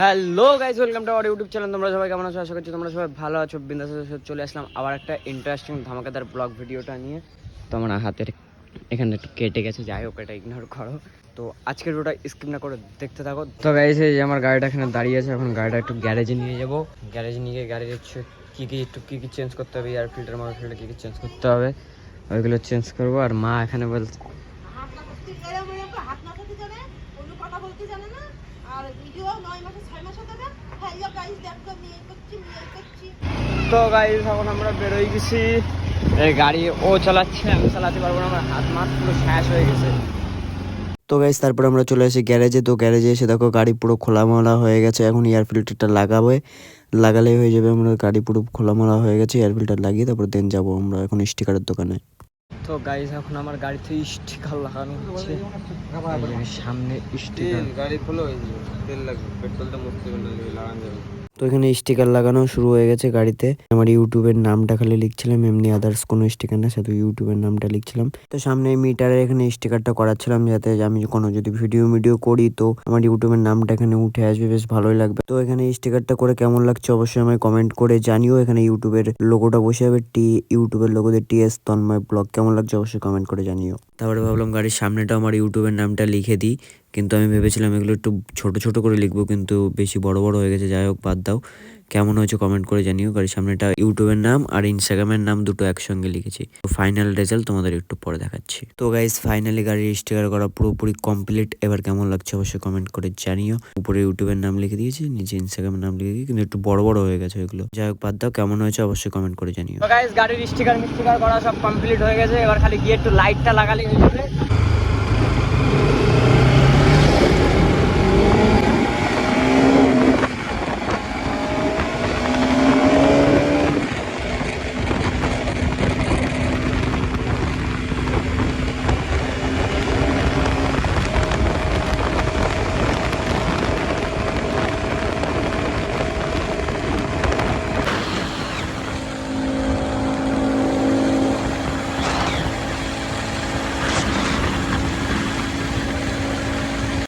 Hello guys welcome to our YouTube channel তোমরা সবাই কেমন আছো? আশা করছি তোমরা সবাই ভালো আছো। বিন্দাস চলে আসলাম আবার একটা ইন্টারেস্টিং ধামাকাদার ব্লগ ভিডিওটা নিয়ে। তো আমার হাতের এখানে একটু কেটে গেছে, যাই হোক, এটা ইগনোর করো। তো আজকের ওটা স্কিপ না করে দেখতে থাকো। তো গাইজ এই যে আমার গাড়িটা এখানে দাঁড়িয়ে আছে, এখন গাড়িটা একটু গ্যারেজে নিয়ে যাব। গ্যারেজে নিয়ে গিয়ে গাড়ির কী কী একটু, কী কী চেঞ্জ করতে হবে এয়ার ফিল্টার মার ফিল্টার কী কী চেঞ্জ করতে হবে, ওইগুলো চেঞ্জ করব। আর মা এখানে বলছে হাত না করতে এরম এরম করে হাত না করতে জানে অন্য কথা বলতে জানে না আর ভিডিও নয় মাসে ছয় মাসে দেবে হ্যালো গাইস দেখো মেয়ে করছি মেয়ে করছি তো গাইজ এখন আমরা বেরোই গেছি। গাড়ি ও চালাচ্ছে, আমি চালাতে পারব না, আমার হাত পুরো শেষ হয়ে গেছে। তো তারপর আমরা চলে আসি গ্যারেজে তো গ্যারেজে এসে দেখো গাড়ি পুরো খোলামেলা হয়ে গেছে। এখন এয়ার ফিল্টারটা লাগাবে। লাগালেই হয়ে যাবে, আমরা গাড়ি পুরো খোলামেলা হয়ে গেছে এয়ার ফিল্টার লাগিয়ে তারপর দেন যাব আমরা এখন স্টিকারের দোকানে। তো গাইজ এখন আমার গাড়িতে স্টিকার লাগানো হচ্ছে। সামনে স্টিকার গাড়ি যাবে, তেল লাগবে পেট্রোলটা মুক্তি লাগানো যাবে। তো এখানে স্টিকার লাগানো শুরু হয়ে গেছে গাড়িতে। আমার ইউটিউবের নামটা খালি লিখছিলাম, এমনি আদার্স কোনো স্টিকার না, শুধু ইউটিউবের নামটা লিখছিলাম। তো সামনে মিটারের এখানে স্টিকারটা করাচ্ছিলাম যাতে আমি কোনো যদি ভিডিও ভিডিও করি তো আমার ইউটিউবের নামটা এখানে উঠে আসবে, বেশ ভালোই লাগবে। তো এখানে স্টিকারটা করে কেমন লাগছে অবশ্যই আমায় কমেন্ট করে জানিও। এখানে ইউটিউবের লোগোটা বসে যাবে টি ইউটিউবের লোগোতে টি এস তন্ময় ব্লগ কেমন লাগছে অবশ্যই কমেন্ট করে জানিও। তারপরে ভাবলাম গাড়ির সামনেটা আমার ইউটিউবের নামটা লিখে দিই। কিন্তু আমি ভেবেছিলাম এগুলো একটু ছোট ছোট করে লিখব, কিন্তু বেশি বড় বড় হয়ে গেছে। যাই হোক, বাদ দাও। কেমন হয়েছে কমেন্ট করে জানিও। গাড়ির সামনেটা ইউটিউবের নাম আর ইনস্টাগ্রামের নাম দুটো একসঙ্গে লিখেছি। ফাইনাল রেজাল্ট তোমাদের একটু পরে দেখাচ্ছি। তো গাইজ ফাইনালি গাড়ির স্টিকার করা পুরোপুরি কমপ্লিট এবার কেমন লাগছে অবশ্যই কমেন্ট করে জানিও। উপরে ইউটিউবের নাম লিখে দিয়েছি, নিচে ইনস্টাগ্রামের নাম লিখে দিয়েছি, কিন্তু একটু বড় বড় হয়ে গেছে ওইগুলো। যাই হোক, বাদ দাও। কেমন হয়েছে অবশ্যই কমেন্ট করে জানিও। তো গাইজ গাড়ির স্টিকার মিস্টিকার করা সব কমপ্লিট হয়ে গেছে। এবার খালি গিয়ে একটু লাইটটা লাগালে